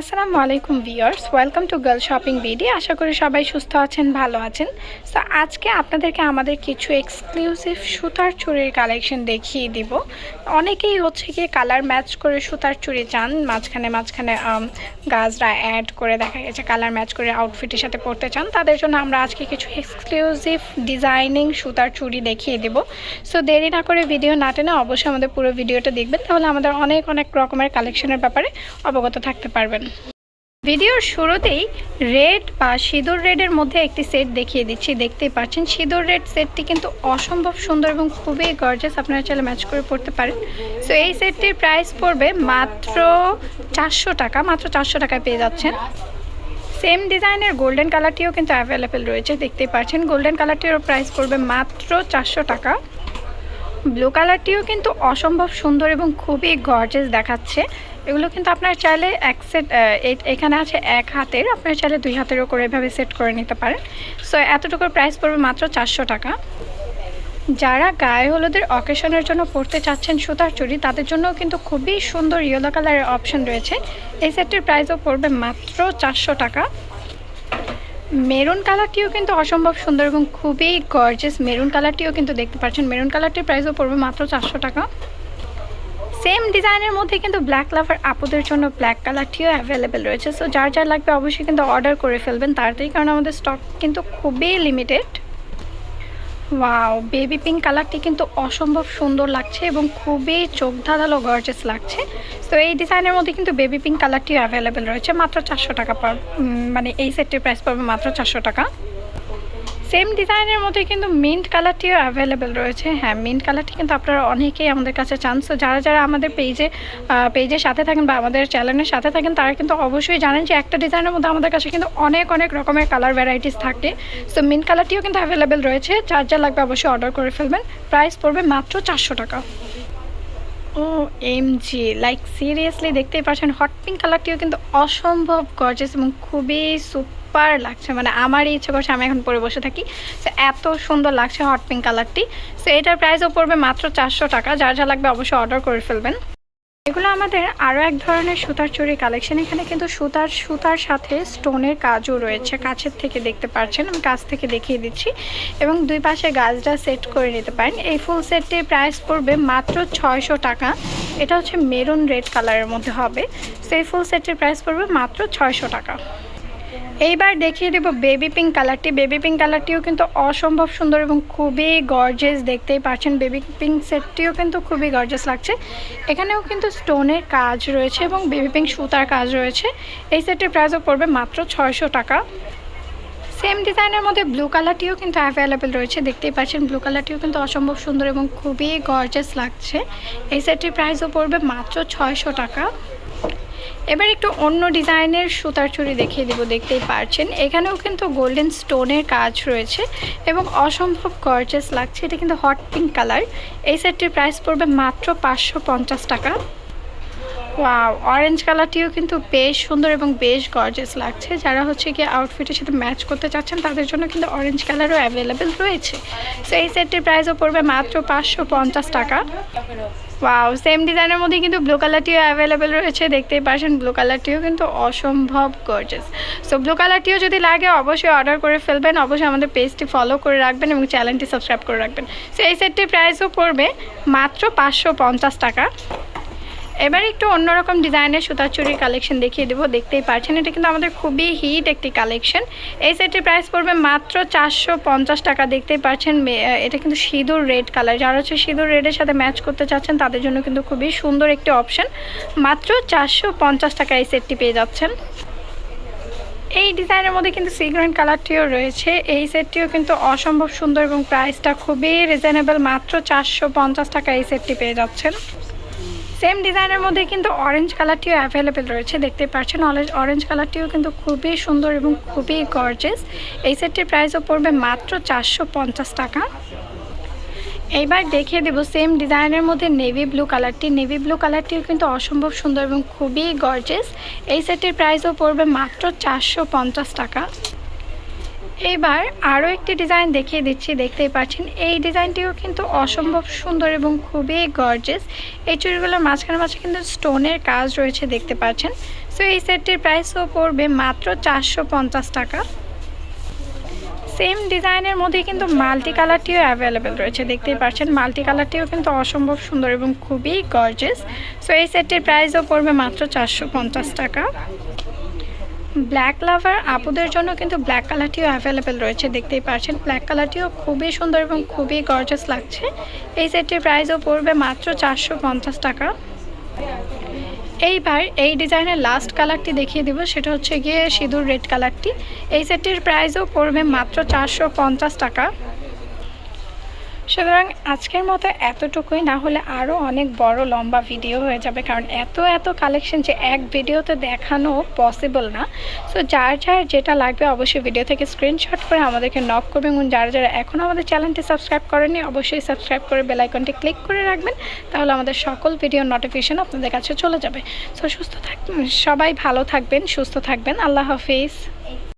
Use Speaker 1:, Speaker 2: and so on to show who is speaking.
Speaker 1: আসসালামু আলাইকুম viewers, welcome to girl shopping BD আশা করি সবাই সুস্থ আছেন, ভালো আছেন। তো আজকে আপনাদেরকে আমাদের কিছু এক্সক্লুসিভ সুতার চুরির কালেকশন দেখিয়ে দিব। অনেকেই হচ্ছে কি কালার ম্যাচ করে সুতার চুরি চান, মাঝখানে মাঝখানে গাছরা অ্যাড করে দেখা গেছে কালার ম্যাচ করে আউটফিটের সাথে পরতে চান। তাদের জন্য আমরা আজকে কিছু এক্সক্লুসিভ ডিজাইনিং সুতার চুরি দেখিয়ে দিব। সো দেরি না করে ভিডিও না টেনে অবশ্যই আমাদের পুরো ভিডিওটা দেখবেন। তাহলে আমাদের অনেক অনেক রকমের কালেকশনের ব্যাপারে অবগত থাকতে পারবেন। ভিডিওর শুরুতেই রেড বা সিঁদুর রেডের মধ্যে একটি সেট দেখিয়ে দিচ্ছি, দেখতেই পাচ্ছেন। সিঁদুর রেড সেটটি কিন্তু অসম্ভব সুন্দর এবং খুবই গর্জাস আপনারা চাইলে ম্যাচ করে পড়তে পারেন। সো এই সেটটির প্রাইস পড়বে মাত্র চারশো টাকা, মাত্র চারশো টাকায় পেয়ে যাচ্ছেন। সেম ডিজাইনের গোল্ডেন কালারটিও কিন্তু অ্যাভেলেবেল রয়েছে, দেখতেই পাচ্ছেন। গোল্ডেন কালারটিরও প্রাইস পড়বে মাত্র চারশো টাকা। ব্লু কালারটিও কিন্তু অসম্ভব সুন্দর এবং খুবই গর্জেস দেখাচ্ছে। এগুলো কিন্তু আপনার চাইলে এক সেট এখানে আছে এক হাতের, আপনার চাইলে দুই হাতেরও করে এভাবে সেট করে নিতে পারেন। সো এতটুকুর প্রাইস পড়বে মাত্র চারশো টাকা। যারা গায়ে হলুদের অকেশনের জন্য পড়তে চাচ্ছেন সুতার চুরি তাদের জন্যও কিন্তু খুবই সুন্দর ইয়েলো কালারের অপশন রয়েছে। এই সেটটির প্রাইসও পড়বে মাত্র চারশো টাকা। মেরুন কালারটিও কিন্তু অসম্ভব সুন্দর এবং খুবই গর্জেস মেরুন কালারটিও কিন্তু দেখতে পাচ্ছেন। মেরুন কালারটির প্রাইসও পড়বে মাত্র চারশো টাকা। সেম ডিজাইনের মধ্যে কিন্তু ব্ল্যাক লাভার আপুদের জন্য ব্ল্যাক কালারটিও অ্যাভেলেবেল রয়েছে। সো যার যার লাগবে অবশ্যই কিন্তু অর্ডার করে ফেলবেন তাড়াতাড়ি কারণ আমাদের স্টক কিন্তু খুবই লিমিটেড ওয়াও বেবি পিঙ্ক কালারটি কিন্তু অসম্ভব সুন্দর লাগছে এবং খুবই চোখ ধাঁধালো গর্জেস লাগছে। তো এই ডিজাইনের মধ্যে কিন্তু বেবি পিঙ্ক কালারটি অ্যাভেলেবেল রয়েছে, মাত্র চারশো টাকা পার মানে এই সেটটির প্রাইস পড়বে মাত্র চারশো টাকা। সেম ডিজাইনের মধ্যে কিন্তু মিন্ট কালারটিও অ্যাভেলেবেল রয়েছে। হ্যাঁ মিন্ট কালারটি কিন্তু আপনারা অনেকেই আমাদের কাছে চান। সো যারা যারা আমাদের পেজে পেজের সাথে থাকেন বা আমাদের চ্যানেলের সাথে থাকেন, তারা কিন্তু অবশ্যই জানেন যে একটা ডিজাইনের মধ্যে আমাদের কাছে কিন্তু অনেক অনেক রকমের কালার ভ্যারাইটিস থাকে। সো মিন্ট কালারটিও কিন্তু অ্যাভেলেবেল রয়েছে। যার যা লাগবে অবশ্যই অর্ডার করে ফেলবেন। প্রাইস পড়বে মাত্র চারশো টাকা। O M G like seriously দেখতেই পাচ্ছেন। হট পিঙ্ক কালারটিও কিন্তু অসম্ভব গর্জেস এবং খুবই সুপার লাগছে মানে আমারই ইচ্ছে করছে আমি এখন পরে বসে থাকি। তো এত সুন্দর লাগছে হট পিঙ্ক কালারটি সো এটার প্রাইসও পড়বে মাত্র চারশো টাকা, যার যা লাগবে অবশ্যই অর্ডার করে ফেলবেন। এগুলো আমাদের আরও এক ধরনের সুতার চুরি কালেকশন এখানে কিন্তু সুতার সুতার সাথে স্টোনের কাজও রয়েছে, কাছের থেকে দেখতে পাচ্ছেন আমি কাছ থেকে দেখিয়ে দিচ্ছি। এবং দুই পাশে গাছটা সেট করে নিতে পারেন। এই ফুল সেটটির প্রাইস পড়বে মাত্র ছয়শো টাকা। এটা হচ্ছে মেরুন রেড কালারের মধ্যে হবে। সেই ফুল সেটটির প্রাইস পড়বে মাত্র ছয়শো টাকা। এইবার দেখিয়ে দেবো বেবি পিঙ্ক কালারটি বেবি পিঙ্ক কালারটিও কিন্তু অসম্ভব সুন্দর এবং খুবই গর্জেস দেখতেই পাচ্ছেন। বেবি পিঙ্ক সেটটিও কিন্তু খুবই গর্জেস লাগছে। এখানেও কিন্তু স্টোনের কাজ রয়েছে এবং বেবি পিঙ্ক সুতার কাজ রয়েছে। এই সেটটির প্রাইসও পড়বে মাত্র ছয়শো টাকা। সেম ডিজাইনের মধ্যে ব্লু কালারটিও কিন্তু অ্যাভেলেবেল রয়েছে। দেখতেই পাচ্ছেন ব্লু কালারটিও কিন্তু অসম্ভব সুন্দর এবং খুবই গর্জেস লাগছে। এই সেটটির প্রাইসও পড়বে মাত্র ছয়শো টাকা। এবার একটু অন্য ডিজাইনের সুতার চুড়ি দেখিয়ে দেবো, দেখতেই পারছেন। এখানেও কিন্তু গোল্ডেন স্টোনের কাজ রয়েছে এবং অসম্ভব গর্জেস লাগছে। এটা কিন্তু হট পিঙ্ক কালার এই সেটটির প্রাইস পড়বে মাত্র পাঁচশো পঞ্চাশ টাকা। ওয়াও অরেঞ্জ কালারটিও কিন্তু বেশ সুন্দর এবং বেশ গর্জেস লাগছে। যারা হচ্ছে কি আউটফিটের সাথে ম্যাচ করতে চাচ্ছেন, তাদের জন্য কিন্তু অরেঞ্জ কালারও অ্যাভেলেবেল রয়েছে। সো এই সেটটির প্রাইসও পড়বে মাত্র পাঁচশো পঞ্চাশ টাকা। ওয়াও সেম ডিজাইনের মধ্যে কিন্তু ব্লু কালারটিও অ্যাভেলেবেল রয়েছে, দেখতেই পাচ্ছেন ব্লু কালারটিও কিন্তু অসম্ভব গর্জেস সো ব্লু কালারটিও যদি লাগে, অবশ্যই অর্ডার করে ফেলবেন, অবশ্যই আমাদের পেজটি ফলো করে রাখবেন এবং চ্যানেলটি সাবস্ক্রাইব করে রাখবেন। সো এই সেটটির প্রাইসও পড়বে মাত্র পাঁচশো পঞ্চাশ টাকা। এবার একটু অন্যরকম ডিজাইনের সুতার চুরির কালেকশন দেখিয়ে দেবো, দেখতেই পারছেন। এটা কিন্তু আমাদের খুবই হিট একটি কালেকশন এই সেটের প্রাইস পড়বে মাত্র চারশো পঞ্চাশ টাকা, দেখতেই পারছেন। এটা কিন্তু সিঁদুর রেড কালার যারা হচ্ছে সিঁদুর রেডের সাথে ম্যাচ করতে চাচ্ছেন, তাদের জন্য কিন্তু খুবই সুন্দর একটি অপশন মাত্র চারশো পঞ্চাশ টাকা এই সেটটি পেয়ে যাচ্ছেন। এই ডিজাইনের মধ্যে কিন্তু সিগ্রেন কালারটিও রয়েছে। এই সেটটিও কিন্তু অসম্ভব সুন্দর এবং প্রাইসটা খুবই রিজনেবল মাত্র চারশো পঞ্চাশ টাকা এই সেটটি পেয়ে যাচ্ছেন। সেম ডিজাইনের মধ্যে কিন্তু অরেঞ্জ কালারটিও অ্যাভেলেবেল রয়েছে দেখতে পাচ্ছেন। অরেঞ্জ কালারটিও কিন্তু খুবই সুন্দর এবং খুবই গর্জেস এই সেটটির প্রাইসও পড়বে মাত্র চারশো পঞ্চাশ টাকা। এইবার দেখিয়ে দেবো সেম ডিজাইনের মধ্যে নেভি ব্লু কালারটি নেভি ব্লু কালারটিও কিন্তু অসম্ভব সুন্দর এবং খুবই গর্জেস এই সেটের প্রাইসও পড়বে মাত্র চারশো পঞ্চাশ টাকা। এইবার আরও একটি ডিজাইন দেখিয়ে দিচ্ছি, দেখতেই পাচ্ছেন। এই ডিজাইনটিও কিন্তু অসম্ভব সুন্দর এবং খুবই গর্জেস এই চুড়িগুলোর মাঝখানে মাঝে কিন্তু স্টোনের কাজ রয়েছে, দেখতে পাচ্ছেন। সো এই সেটটির প্রাইসও পড়বে মাত্র চারশো পঞ্চাশ টাকা। সেম ডিজাইনের মধ্যে কিন্তু মাল্টি কালারটিও অ্যাভেলেবেল রয়েছে, দেখতেই পাচ্ছেন। মাল্টি কালারটিও কিন্তু অসম্ভব সুন্দর এবং খুবই গর্জেস সো এই সেটটির প্রাইসও পড়বে মাত্র চারশো পঞ্চাশ টাকা। ব্ল্যাক লাভার আপুদের জন্য কিন্তু ব্ল্যাক কালারটিও অ্যাভেলেবেল রয়েছে, দেখতেই পাচ্ছেন ব্ল্যাক কালারটিও খুবই সুন্দর এবং খুবই গর্জাস লাগছে। এই সেটটির প্রাইসও পড়বে মাত্র চারশো পঞ্চাশ টাকা। এইবার এই ডিজাইনের লাস্ট কালারটি দেখিয়ে দিব, সেটা হচ্ছে গিয়ে সিঁদুর রেড কালারটি এই সেটটির প্রাইসও পড়বে মাত্র চারশো পঞ্চাশ টাকা। সুতরাং আজকের মতো এতটুকুই, না হলে আরও অনেক বড় লম্বা ভিডিও হয়ে যাবে, কারণ এত এত কালেকশন যে এক ভিডিওতে দেখানো পসিবল না। সো যার যার যেটা লাগবে অবশ্যই ভিডিও থেকে স্ক্রিনশট করে আমাদেরকে নক করবেন এবং যারা যারা এখনও আমাদের চ্যানেলটি সাবস্ক্রাইব করেনি অবশ্যই সাবস্ক্রাইব করে বেল আইকনটি ক্লিক করে রাখবেন, তাহলে আমাদের সকল ভিডিও নোটিফিকেশন আপনাদের কাছে চলে যাবে। সো সুস্থ থাক সবাই ভালো থাকবেন, সুস্থ থাকবেন। আল্লাহ হাফিজ।